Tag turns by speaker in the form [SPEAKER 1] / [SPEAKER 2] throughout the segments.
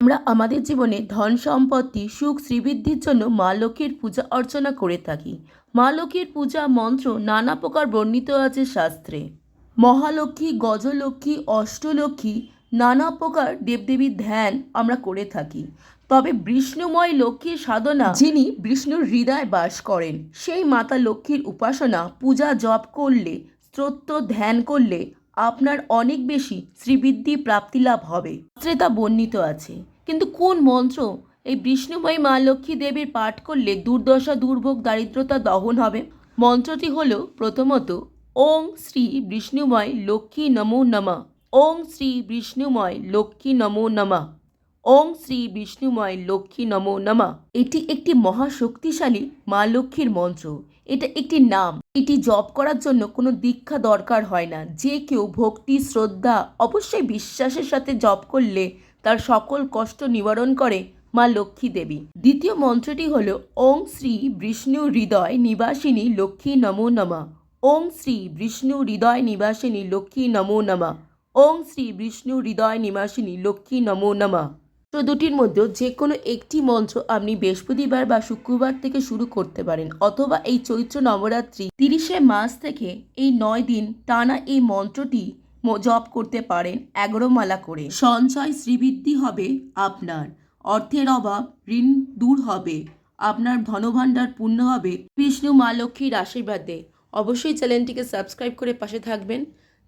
[SPEAKER 1] আমরা আমাদের জীবনে ধন সম্পত্তি, সুখ শ্রীবৃদ্ধির জন্য মা লক্ষ্মীর পূজা অর্চনা করে থাকি। মা লক্ষ্মীর পূজা মন্ত্র নানা প্রকার বর্ণিত আছে শাস্ত্রে। মহালক্ষ্মী, গজলক্ষ্মী, অষ্টলক্ষ্মী নানা প্রকার দেবদেবীর ধ্যান আমরা করে থাকি। তবে বিষ্ণুময় লক্ষ্মীর সাধনা যিনি বিষ্ণুর হৃদয় বাস করেন, সেই মাতা লক্ষ্মীর উপাসনা, পূজা জপ করলে, স্তোত্র ধ্যান করলে আপনার অনেক বেশি শ্রীবৃদ্ধি প্রাপ্তি লাভ হবে। শাস্ত্রে তা বর্ণিত আছে। কিন্তু কোন মন্ত্র এই বিষ্ণুময় মা লক্ষ্মী দেবীর পাঠ করলে দুর্দশা, দুর্ভোগ, দারিদ্রতা দহন হবে? মন্ত্রটি হল প্রথমত, ওং শ্রী বিষ্ণুময় লক্ষ্মী নমো নমা। ওং শ্রী বিষ্ণুময় লক্ষ্মী নমো নমঃ। ওং শ্রী বিষ্ণুময় লক্ষ্মী নমো নমা। এটি একটি মহাশক্তিশালী মা লক্ষ্মীর মন্ত্র। এটা একটি নাম। এটি জপ করার জন্য কোনো দীক্ষা দরকার হয় না। যে কেউ ভক্তি, শ্রদ্ধা, অবশ্যই বিশ্বাসের সাথে জপ করলে তার সকল কষ্ট নিবারণ করে মা লক্ষ্মী দেবী। দ্বিতীয় মন্ত্রটি হল ওং শ্রী বিষ্ণু হৃদয় নিবাসিনী লক্ষ্মী নমো নমা। ওং শ্রী বিষ্ণু হৃদয় নিবাসিনী লক্ষ্মী নমো নমা। ওং শ্রী বিষ্ণু হৃদয় নিবাসিনী লক্ষ্মী নমো নমঃ। তো দুটির মধ্যে যে কোনো একটি মন্ত্র আপনি বৃহস্পতিবার বা শুক্রবার থেকে শুরু করতে পারেন, অথবা এই চৈত্র নবরাত্রি তিরিশে মাস থেকে এই নয় দিন টানা এই মন্ত্রটি জপ করতে পারেন এগারো মালা করে। সঞ্চয় শ্রীবৃদ্ধি হবে আপনার, অর্থের অভাব ঋণ দূর হবে, আপনার ধনভাণ্ডার পূর্ণ হবে। বিষ্ণু মা লক্ষ্মীর আশীর্বাদে অবশ্যই চ্যানেলটিকে সাবস্ক্রাইব করে পাশে থাকবেন।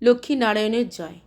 [SPEAKER 1] লক্ষ্মী নারায়ণের জয়।